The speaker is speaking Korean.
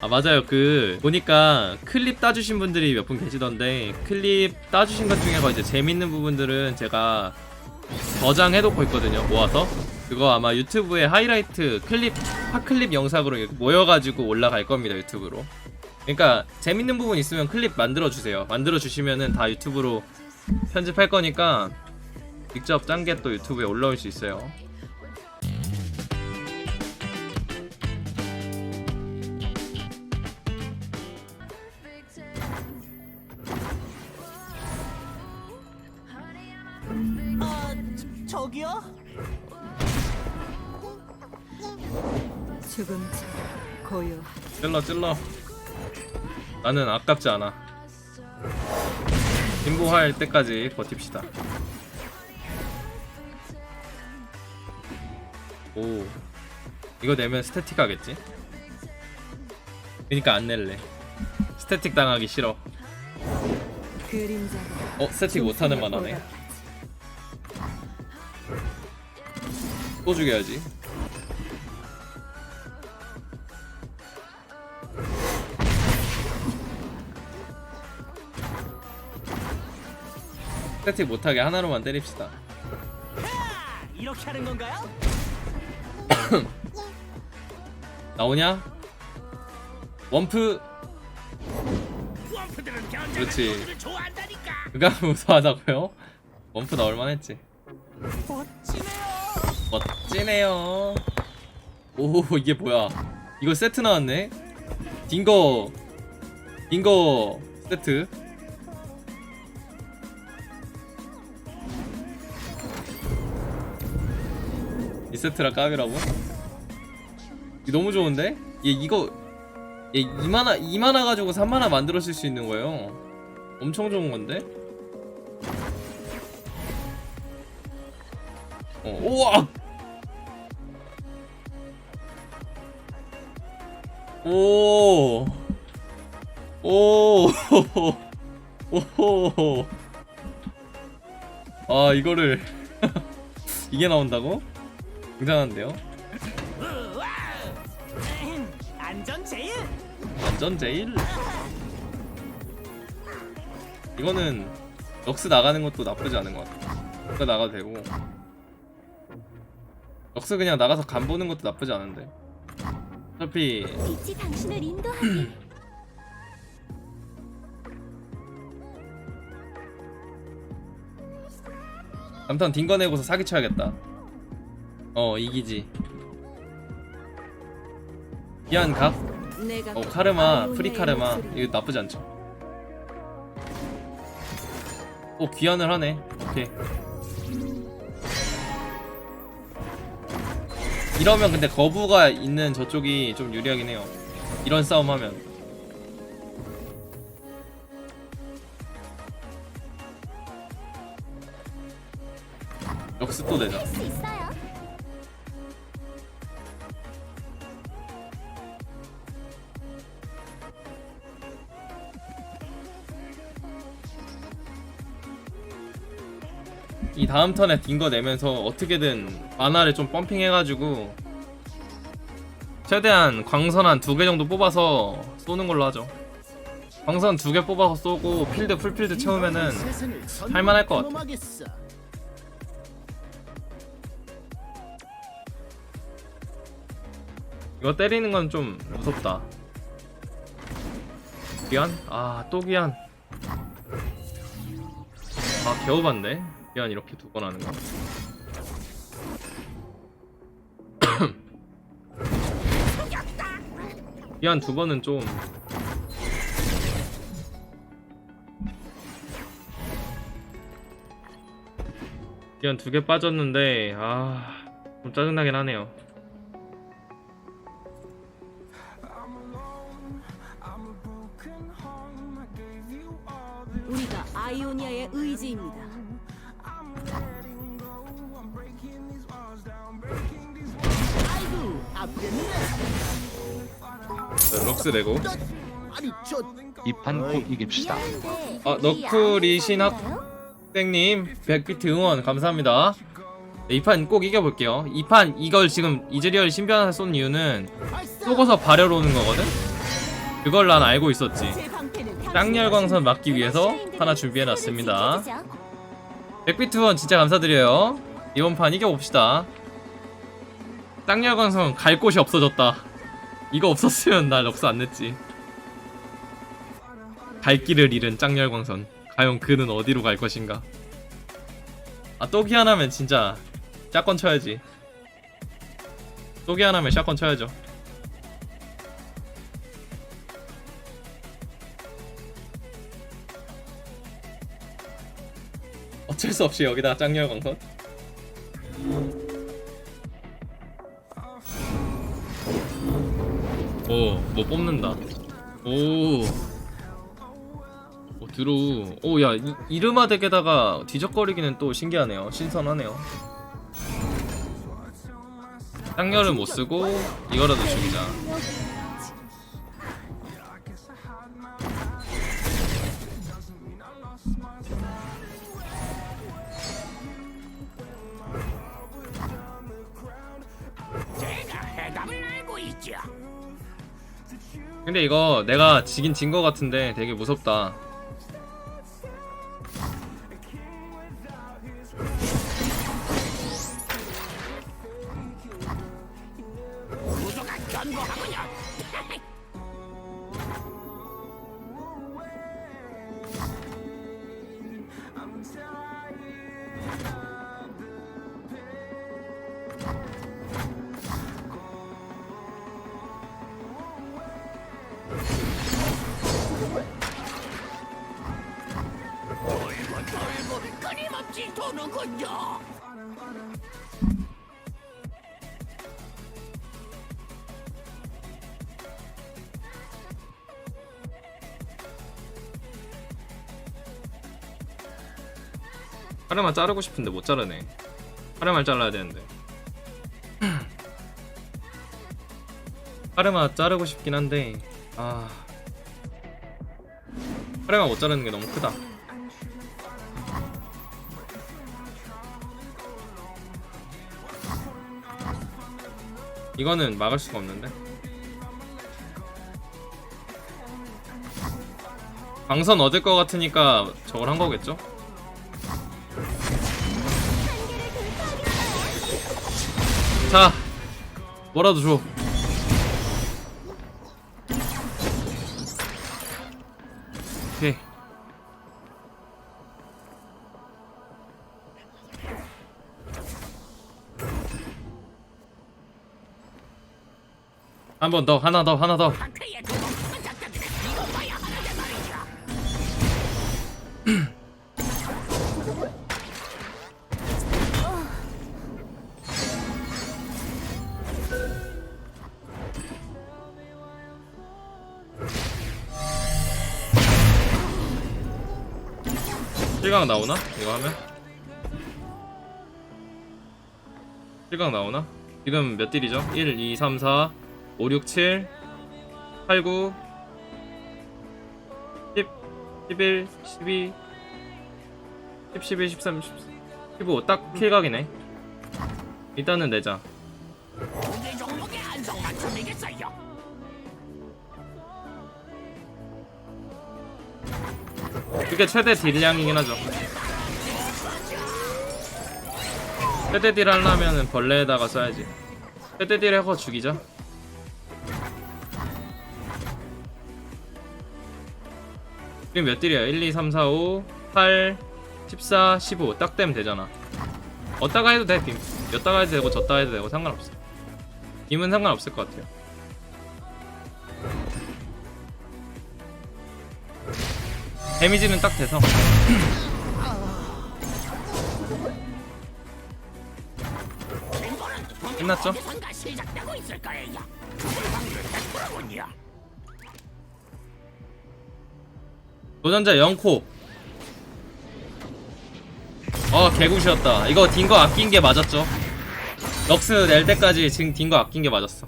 아 맞아요. 그 보니까 클립 따주신 분들이 몇 분 계시던데 클립 따주신 것 중에 이제 재밌는 부분들은 제가 저장해놓고 있거든요 모아서. 그거 아마 유튜브에 하이라이트 클립 팟클립 영상으로 이렇게 모여가지고 올라갈 겁니다 유튜브로. 그러니까 재밌는 부분 있으면 클립 만들어 주세요. 만들어 주시면은 다 유튜브로 편집할 거니까 직접 짠 게 또 유튜브에 올라올 수 있어요 아, 저, 저기요? 조금 고요. 찔러 찔러. 나는 아깝지 않아. 진보할 때까지 버팁시다. 오. 이거 내면 스태틱 하겠지? 그니까 안 낼래. 스태틱 당하기 싫어. 그림자가 어 스태틱 못하는 만하네 또 죽여야지 스태틱 못하게 하나로만 때립시다 이렇게 하는 건가요? 나오냐? 원프 그렇지. 그가 무서워하자고요? 원프 나올만 했지 멋지네요. 멋지네요. 오 이게 뭐야? 이거 세트 나왔네. 딩거 딩거 세트. 이 세트라 까비라고? 이 너무 좋은데? 얘 이거 얘 2만화 2만화 가지고 3만화 만들어 쓸 수 있는 거예요. 엄청 좋은 건데? 어, 우와! 오! 오! 오! 아, 이거를 이게 나온다고? 굉장한데요? 안전 제일. 완전 제일. 이거는 럭스 나가는 것도 나쁘지 않은 것 같아. 럭스 나가도 되고. 럭스 그냥 나가서 간 보는 것도 나쁘지 않은데. 어차피 빛이 당신을 인도하길 아무튼 딩거 내고서 사기 쳐야겠다. 어 이기지. 각? 내가 어 카르마 프리 카르마. 이거 나쁘지 않죠. 오 귀환을 하네. 오케이. 이러면 근데 거부가 있는 저쪽이 좀 유리하긴 해요. 이런 싸움 하면. 또 내자. 다음 턴에 딩거 내면서 어떻게든 만화를 좀 펌핑해가지고 최대한 광선 한 두 개 정도 뽑아서 쏘는 걸로 하죠. 광선 두 개 뽑아서 쏘고 필드 풀필드 채우면은 할만할 것 같아. 이거 때리는 건 좀 무섭다. 귀한? 아, 또 귀한. 아, 개오반데? 귀한 이렇게 두 번 하는 거. 귀한 두 번은 좀. 귀한 두 개 빠졌는데, 아, 좀 짜증나긴 하네요. 우리가 아이오니아의 의지입니다. 자, 럭스 저 이판 꼭 이깁시다. 아, 신학- 있나요? 땡님 100비트 응원 감사합니다. 네, 이판 꼭 이겨볼게요. 이판 이걸 지금 이즈리얼 신변을 쏜 이유는 쏘고서 발열 오는 거거든? 그걸 난 알고 있었지 쌍열광선 막기 위해서 하나 준비해놨습니다 백비트 원 진짜 감사드려요 이번 판 이겨봅시다 쌍열광선 갈 곳이 없어졌다. 이거 없었으면 나 럭스 안 냈지. 갈 길을 잃은 짱열광선 과연 그는 어디로 갈 것인가? 아 또기 하나면 진짜 샷건 쳐야지. 또기 하나면 샷건 쳐야죠. 어쩔 수 없이 여기다가 짱열광선 뭐 뽑는다. 오. 오, 드로우. 오, 야, 이, 이르마 덱에다가 뒤적거리기는 또 신기하네요. 신선하네요. 쌍열은 못 쓰고, 이거라도 죽이자. 근데 이거 내가 지긴 진 거 같은데 되게 무섭다. 구조가 견고하군요. 도는군요. 하나만 자르고 싶은데 못 자르네. 하나만 잘라야 되는데. 하나만 자르고 싶긴 한데, 아. 하나만 못 자르는 게 너무 크다. 이거는 막을 수가 없는데. 방선 얻을 것 같으니까 저걸 한 거겠죠? 자, 뭐라도 줘. 한 번 더, 하나 더, 하나 더. 실각 나오나? 이거 하면? 실각 나오나? 지금 몇 딜이죠? 1, 2, 3, 4, 5, 6, 7, 8, 9, 10, 11, 12, 10, 11, 13, 14, 15. 딱 킬각이네. 일단은 내자. 그게 최대 딜량이긴 하죠. 최대 딜 하려면은 벌레에다가 써야지. 최대 딜 해서 죽이자. 지금 몇 딜이야? 1, 2, 3, 4, 5, 8, 14, 15. 딱 되면 되잖아. 어따가 해도 돼, 빔. 였다가 해도 되고, 졌다 해도 되고, 상관없어. 빔은 상관없을 것 같아요. 데미지는 딱 돼서. 끝났죠? 도전자 0코. 어, 개구시였다. 이거 딘거 아낀 게 맞았죠? 럭스 낼 때까지 지금 딘거 아낀 게 맞았어.